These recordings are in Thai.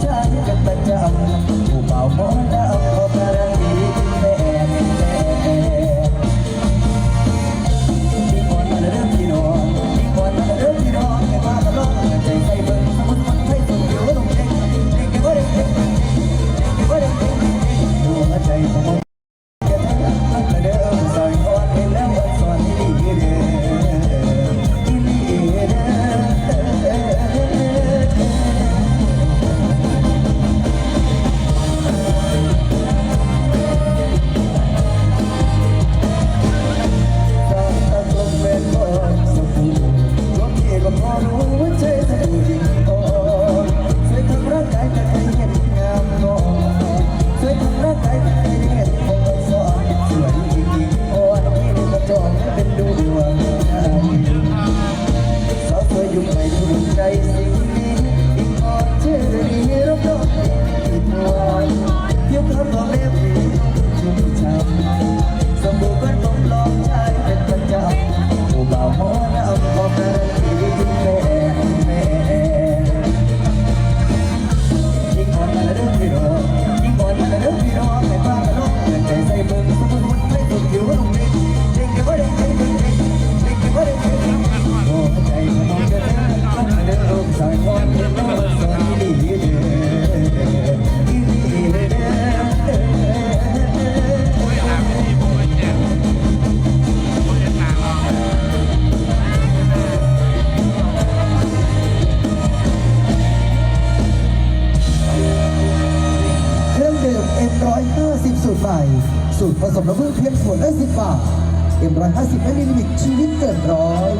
ใจกันประจำผู้เบาหมอ ม่ สูตรผสมน้ำผึ้งเพียงขวดละ10บาท M150 ไม่มีลิมิตชีวิตเกินร้อย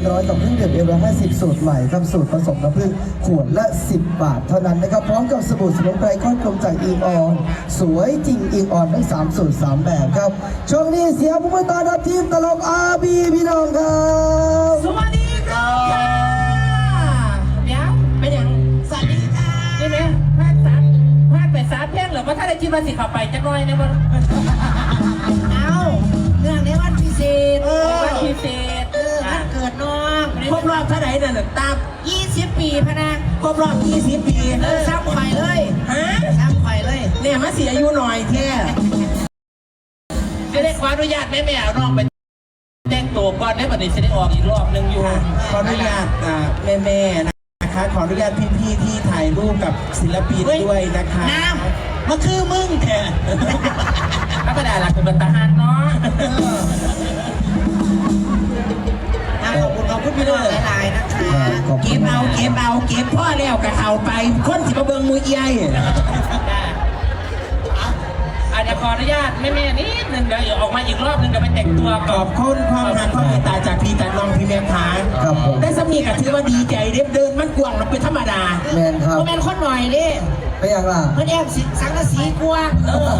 นร้อยกับเครื่องดื่มเอลร้อยห้าสิบสูตรใหม่ครับสูตรผสมน้ำผึ้งขวดละ 10 บาท เท่านั้นนะครับพร้อมกับสบู่สมุนไพรข้อนกลมจากอิงออน สวยจริงอิงออนทั้งสามสูตรสามแบบครับ ช่วงนี้เสียผู้ประตาดับทีมตลกอาบีพี่น้องครับสวัสดีครับเดี๋เป็นอย่างสวัสดีค่ะนี่ไหมพลาดสามพลาดสามเพลงเหรือว่าถ้าได้คิดว่าสิเข้าไปจะน้อยในะบอลเอาเรื่องในวันพิเศษวันพิเศษ น่ะหนึ่งตามยี่สิบปีพะนะครบรอบยี่สิบปีซ้ำข่อยเลยฮะซ้ำข่อยเลยเนี่ยมาเสียอายุหน่อยแท้จะได้ขออนุญาตแม่แม่เอาน้องไปแต่งตัวก่อนได้บัดนี้จะได้ออกอีกรอบหนึ่งอยู่ขออนุญาตแม่แม่นะคะขออนุญาตพี่พี่ที่ถ่ายรูปกับศิลปินด้วยนะคะน้ำมาคือมึงแท้ธรรมดาหลักเป็นบรรทัดเนาะ ขอบคุณขอบคุณพี่น้องหลายๆนะคะ ขอบคุเก็ณบเอาเก็บเอาเก็บพ่อแล้วกับเขาไป คนสิมาเบิงมือเอียย อาจจะขออนุญาตแม่ๆนิดนึงเดี๋ยวออกมาอีกรอบนึงเดี๋ยวไปแต่งตัวขก่ออนบคุณความรักความเมตตาจากพี่จากน้องพี่แม่ค้าครับผม ได้สมีกับถือว่าดีใจเด็บเดินมันกวางมันเป็นธรรมดาแมนครับก็เป็นคนหน่อยดิไปยังล่ะเพื่อนแอบสิสังกะสีกลัวเออ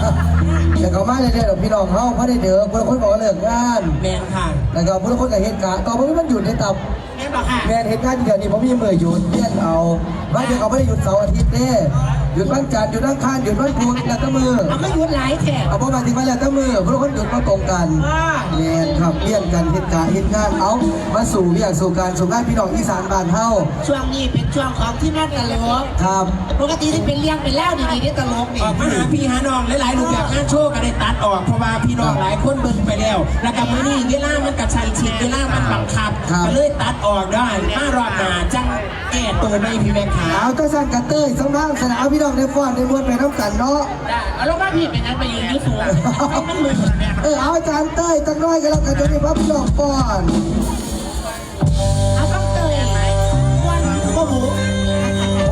แต่เขามาเลยเด้อพี่น้องเฮาเพราะได้เด้อคนละคนบอกว่าเลิกงานแมนค่ะแล้วก็คนละคนกับเหตุการณ์ต่อไปมันหยุดในตับแม่บอกค่ะแมนเหตุการณ์เดียวนี้ผมมีมือหยุดเลี่ยนเอาบางทีเขาไม่ได้หยุดเสาร์อาทิตย์เด้ หยุดวันจันทร์หยุดวันอังคารหยุดวันพุธแล้วก็มือเอาก็หยุดหลายแถบเอาประมาณที่ว่าแล้วแต่มือคนละคนหยุดมาตรงกันอ่าแมนครับเลี่ยนกันเหตุการณ์เหตุงานเอามาสู่เรียกสู่การสู่งานพี่น้องอีสานบ้านเฮาช่วงนี้เป็นช่วงของที่นั่นตลกครับปกติที่เป็นเลี้ยงเป็นแล้วดีๆนี่ตลกนี่ออกมาหาพี่หาน้องหลายๆรูปแบบงานโชว์ก็ได้ตัดออกเพราะว่าพี่น้องหลายคนเบิ่งไปแล้วแล้วกับมือนี้เวลามันกระชันชิดเวลามันบังคับครับก็เลยตัดออกได้มารอบหน้าจังแก้ตัวไม่พี่แม่ค้าเอาก็สั่นกันเต้ยสำนักสนามพี่น้องในฟ้อนในบวนไปน้ำกันเนาะ จ้ะเอาลงมาพี่เป็นยังไปยืนยืดสูงเออเอาอาจารย์เต้ยจังน้อยก็แล้วกันจะได้พับพี่น้องฟ้อนเอาต้งเตยไหมวันโอ้โห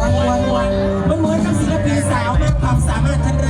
วันวันวันมันเหมือนกับศิลปินสาวมากความสามารถทันร